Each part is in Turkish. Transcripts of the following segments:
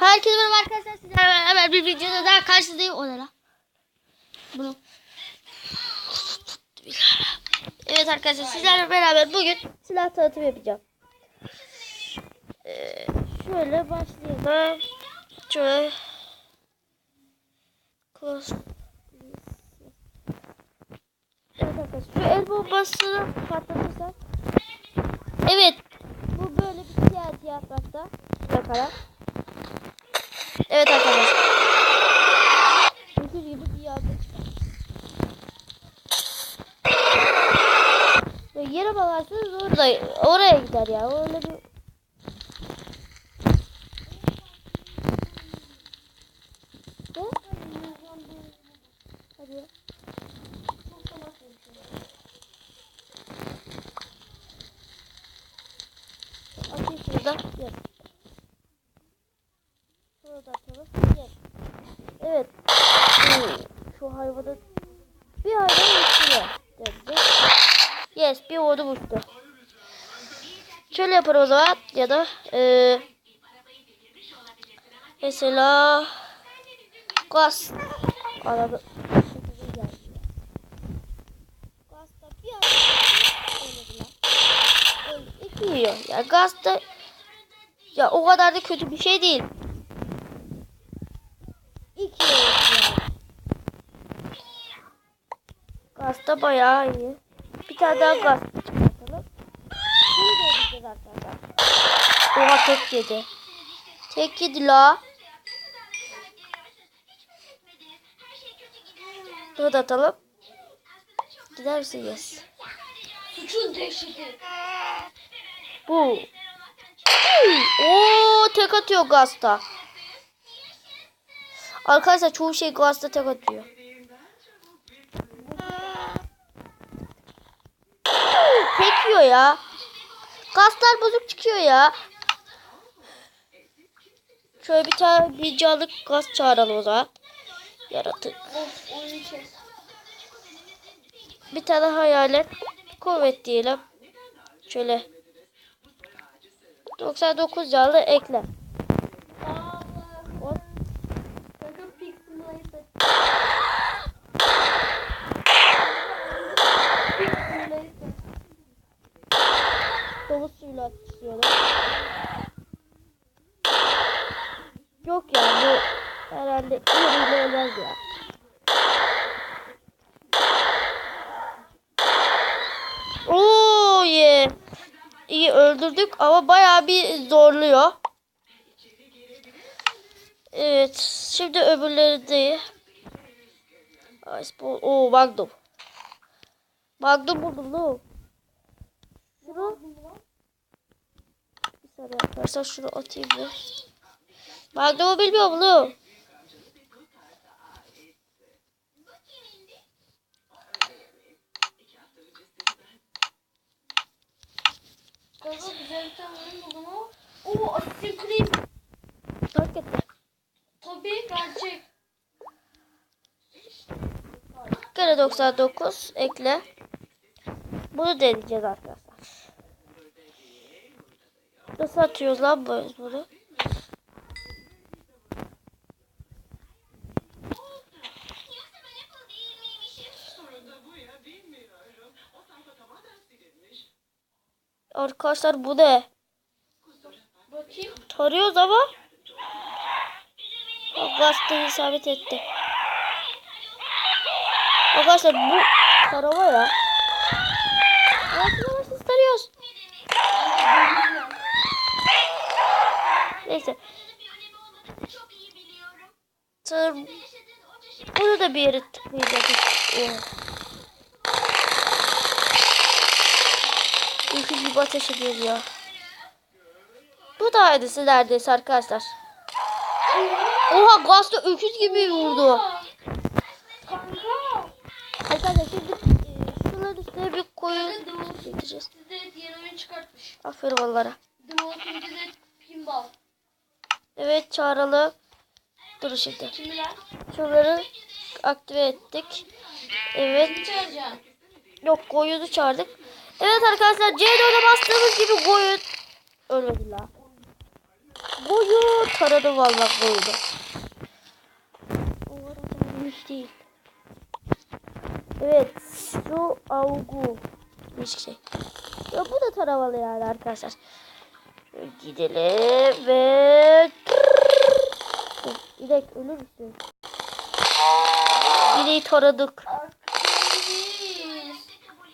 Herkese merhaba arkadaşlar. Sizlerle beraber bir videoda daha karşınızdayım. O ne? Bunu. Evet arkadaşlar sizlerle beraber bugün silah tanıtımı yapacağım. Ee, şöyle başlayalım. Şöyle. Close. Evet arkadaşlar şu el bombasını patlatırsak. Evet. Bu böyle bir siyah yaprakta. Yakala. Evet arkadaşlar. Öküz gibi bir yardım çıkar. Böyle yere oraya gider ya. Öyle bir şurada. Yes. Evet. Şu hayvanı bir hayvan uçuyor. Dedi. Yes bir ordu uçtu. Yaparım o zaman ya da eee mesela gaz araba Gazda bir iki yiyor. Ya gazda ya o kadar da kötü bir şey değil. İki yiyor yani. Gaz da bayağı iyi. Bir tane daha gaz çıkartalım. Bunu da yiyeceğiz arkadaşlar. Oha tek yedi. Tek yedi la. Bunu da atalım. Giderse yes. Suçun. Bu. Oo tek atıyor gazda. Arkadaşlar çoğu şey gazda tek atıyor. Tek yiyor ya. Gazlar bozuk çıkıyor ya. Şöyle bir tane bir canlı gaz çağıralım o zaman. Yaratık. Bir tane hayalet. Kuvvet diyelim. Şöyle. 99 canlı ekle. 9 suyla atışıyorlar. Yok ya bu herhalde yeriyle ölmez ya. Oo ye. İyi öldürdük ama bayağı bir zorluyor. Evet. Şimdi öbürleri de. Oo Magnum. Magnum buldum lan. Şunu. Bir saniye şunu atayım bir. Magnum'u bilmiyor mu? Kanka güzel bir tane oyun buldum. Kare 99 ekle. Bunu deneyeceğiz arkadaşlar. Nasıl atıyoruz lan bu- bunu? Arkadaşlar bu ne? Bakayım. Tarıyoruz ama Gazete isabet etti. Arkadaşlar bu tarama ya. Yavaş yavaş tarıyoruz. Neyse. Sanırım bunu da bir yere tıklayacağız. Evet. Öküz gibi ateş ediyor ya. Bu da aynısı neredeyse arkadaşlar. Oha gazda öküz gibi vurdu. Arkadaşlar şimdi e, şunların üstüne bir koyun getireceğiz. Aferin onlara. Evet çağıralım. Dur şimdi. Şunları aktive ettik. Evet. Yok koyunu çağırdık. Evet arkadaşlar C4'e bastığımız gibi koyun. Ölmedi la. Boyu taradı. O arada büyük değil. Evet. Şu avgu. Değişik şey. Ya bu da taramalı yani arkadaşlar. Gidelim ve İnek ölür müsün? İneği taradık. Arkadaşız.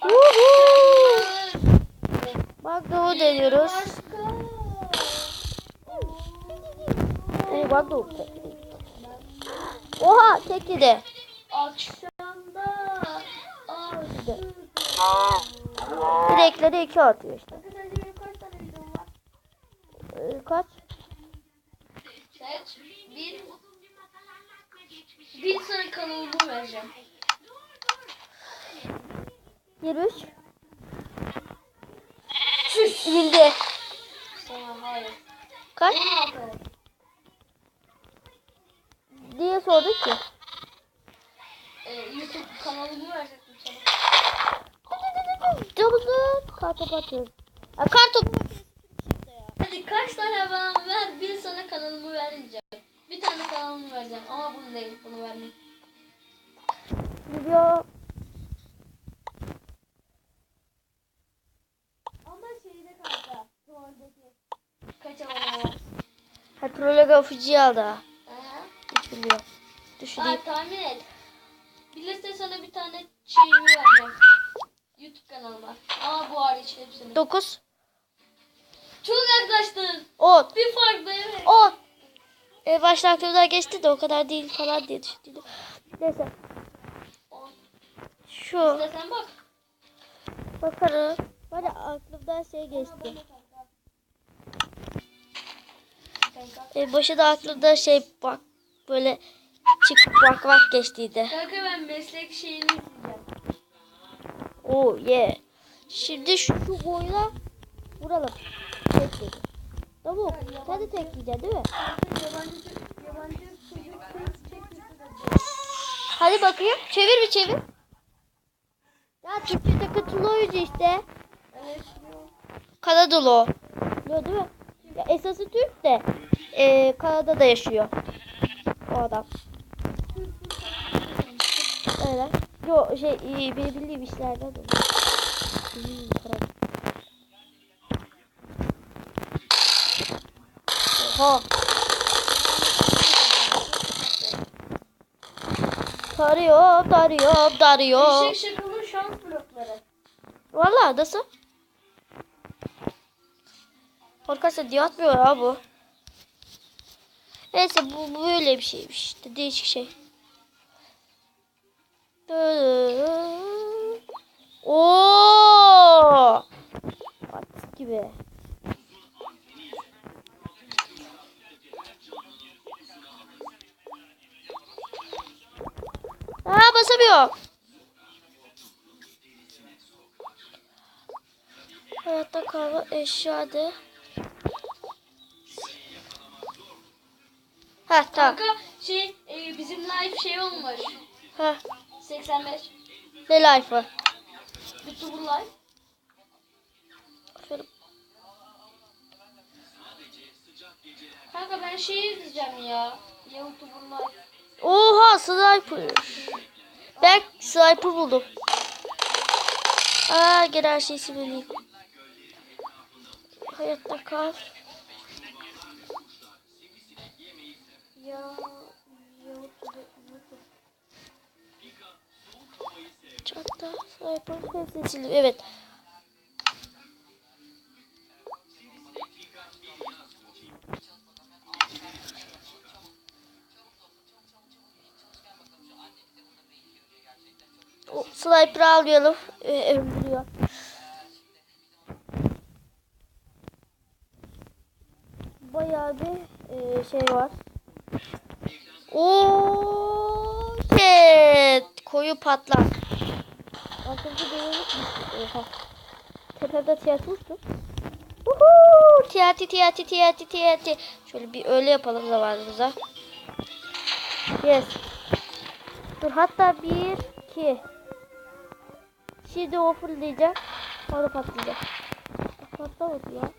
Woohoo! Doğu deniyoruz. Bak doğu. Oha tek yedi. Akşamda. Aşık. İnekleri iki atıyor işte. Kaç? Ee, kaç? Bir. Bir sana kanalımı vereceğim. 23. Hayır. Kaç? 16. Diye sorduk ki. YouTube kanalımı verecektim sana. Camızı kartopu atıyoruz. Ya kartopu Hadi kaç tane bana ver, bir sana kanalımı vereceğim. Bir tane kanalımı vereceğim ama bunu değil, bunu vermeyeyim. video Ama şeyde kanka, troldeki. Kaç abone var? Ha aldı ha. Aha. Hiç bilmiyorum. Düşüreyim. Aa, tahmin et. Bilirse sana bir tane şeyimi vereceğim. YouTube kanalıma. Ama bu hariç hepsini. 9 Çok yaklaştın. 10 Bir farklı evet. 10 e, başta aklımdan geçti de o kadar değil falan diye düşündüm. Neyse. On. Şu İşte sen bak. bakarım. Bana aklımdan şey geçti. Kanka. E, başı da aklımda şey bak böyle çık bak bak geçtiydi. Kanka ben meslek şeyini izleyeceğim. Oh yeah. Şimdi şu boyla vuralım. Tek dedi. Tamam. Sen de tek yiyeceksin değil mi? Yabancı, yabancı çocuk Hadi bakayım. Çevir bir çevir. Ya Türkçe takıntılı oyuncu işte. Evet. Kanadalı o. Değil mi? Ya esası Türk de e, Kanada'da yaşıyor. O adam. Öyle. Yo şey e, benim bildiğim işlerden o. Kanada. Oha. Tarıyorum, tarıyorum, tarıyorum. Eşek şakalı şans blokları. Vallahi nasıl? Arkadaşlar diye atmıyor ya bu. Neyse bu, böyle bir şeymiş işte değişik şey. Oo! At gibi. Aa basamıyor. Hayatta kalma eşya de. Ha tamam. Kanka şey e, bizim live şey olmuş. Ha 85. ne life'ı? YouTuber live. Şöyle Kanka ben şey izleyeceğim ya. YouTuber live. Oha sniper. Ben sniper buldum. Aa gene her şeyi silmeliyim. Hayatta kal. Sniper hepsini sildim. Evet. O sniper'ı almayalım. Ee, öldürüyor. Bayağı bir e, şey var. Oo, shit. Koyu patlar. Arkadaşlar deneyelim. Oha. Tepemde tiyatrosu. Uhu! Tiyati tiyati tiyati tiyati. Şöyle bir öyle yapalım zamanımıza. Yes. Dur hatta bir, iki. Şimdi o fırlayacak. Sonra patlayacak. Patlamadı ya.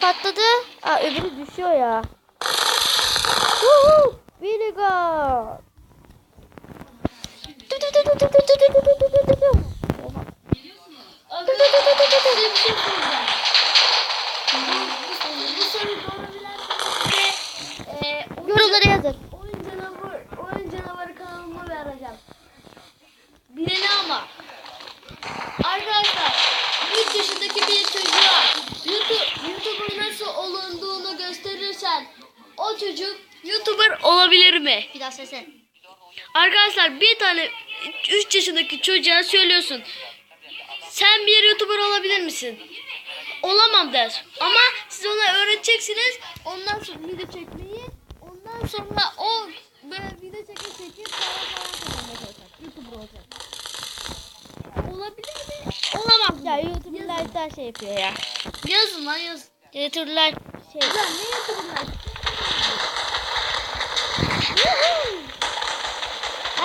patladı. Aa öbürü düşüyor ya. Woohoo! Viliga. Oha. Yorumlara yazın. oyun canavarı, oyun canavarı kanalımı vereceğim. Bileni ama. Arkadaşlar 3 yaşındaki bir çocuğa YouTube, YouTuber nasıl olunduğunu gösterirsen o çocuk YouTuber olabilir mi? Bir daha seslen. Arkadaşlar bir tane 3 yaşındaki çocuğa söylüyorsun. Sen bir YouTuber olabilir misin? Olamam der. Ama siz ona öğreteceksiniz. Ondan sonra video çekmeyi. Ondan sonra o böyle video çeke çekip para falan. YouTuber olacak. Olabilir mi? Olamam. Ya YouTuber'lar daha şey yapıyor ya. Yazın lan yaz. YouTuber'lar şey. Ya ne YouTuber'lar?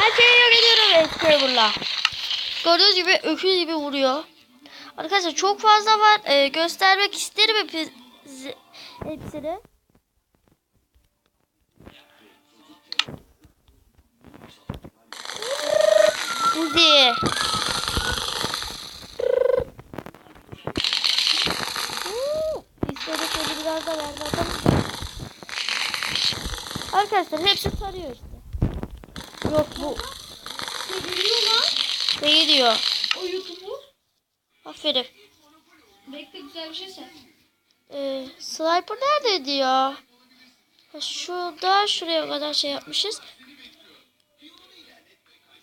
Yok ediyorum Excalibur'la. Gördüğünüz gibi öküz gibi vuruyor. Arkadaşlar çok fazla var. Ee, göstermek isterim hepsi, hepsini. Uzi. İstedik biraz da ver bakalım. Arkadaşlar hepsi sarıyor işte. Yok bu. Ne biliyor lan? Ne diyor? O YouTuber. Aferin. Bekle güzel bir şey söyle. Ee, sniper nerede diyor? Ha, şurada şuraya kadar şey yapmışız.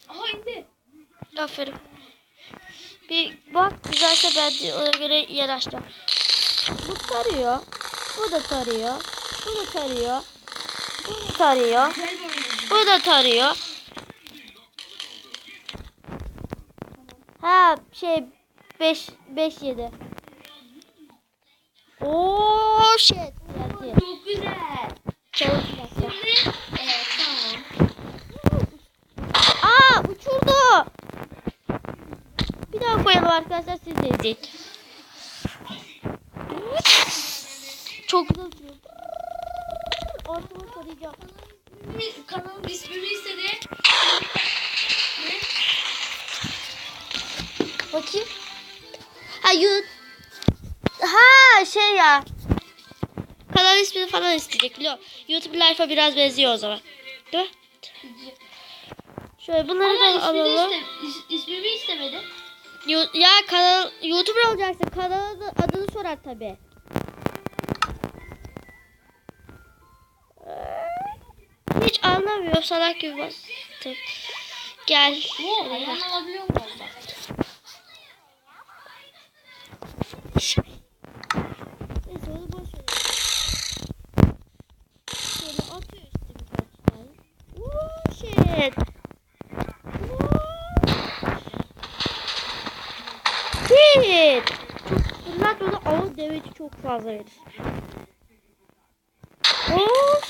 Aha indi. Aferin. Bir bak güzelse ben de ona göre yer açacağım. Bu tarıyor. Bu da tarıyor. Bu da tarıyor. Bu da tarıyor. Bu da tarıyor. Ha şey 5 5 7. Oo shit. Çok güzel. Dakika. Şimdi evet tamam. Aa uçurdu. Bir daha koyalım arkadaşlar siz de izleyin. Çok güzel uçuyor. Ortamı tarayacağım. Bir Kanalın ismini istedi. Ne? Bakayım. Ha yut. Ha şey ya. Kanal ismini falan isteyecek biliyor. YouTube Life'a biraz benziyor o zaman. Değil mi? Şöyle bunları Ama da alalım. iste, is, ismimi istemedi. Ya kanal YouTuber olacaksın. Kanalın adını sorar tabi. Hiç anlamıyorum salak gibi bastım. Gel. Oo, alabiliyor mu orada? Neyse onu boş ver. Şöyle atıyor işte birkaç tane. Woo shit. Woo. Shit. Böyle ağır deveci çok fazla verir.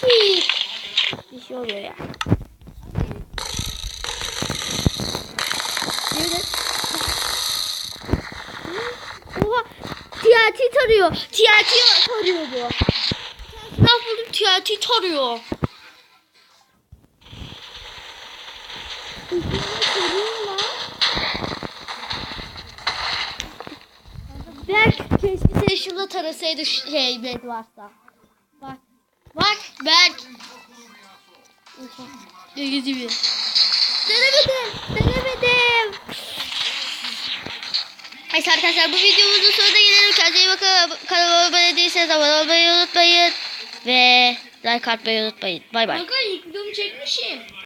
Shit. Bir şey oluyor ya. Oha. TNT tarıyor. TNT tarıyor bu. Ne buldum TNT tarıyor. Berk şurada tarasaydı şey bed varsa. Bak. Bak Berk. Ne gidiyor? Denemedim. Denemedim. Neyse arkadaşlar bu videomuzun sonuna gelelim. Kendinize iyi bakın. Kanalıma abone değilseniz abone olmayı unutmayın. Ve like atmayı unutmayın. Bay bay. Kanka ilk videomu çekmişim.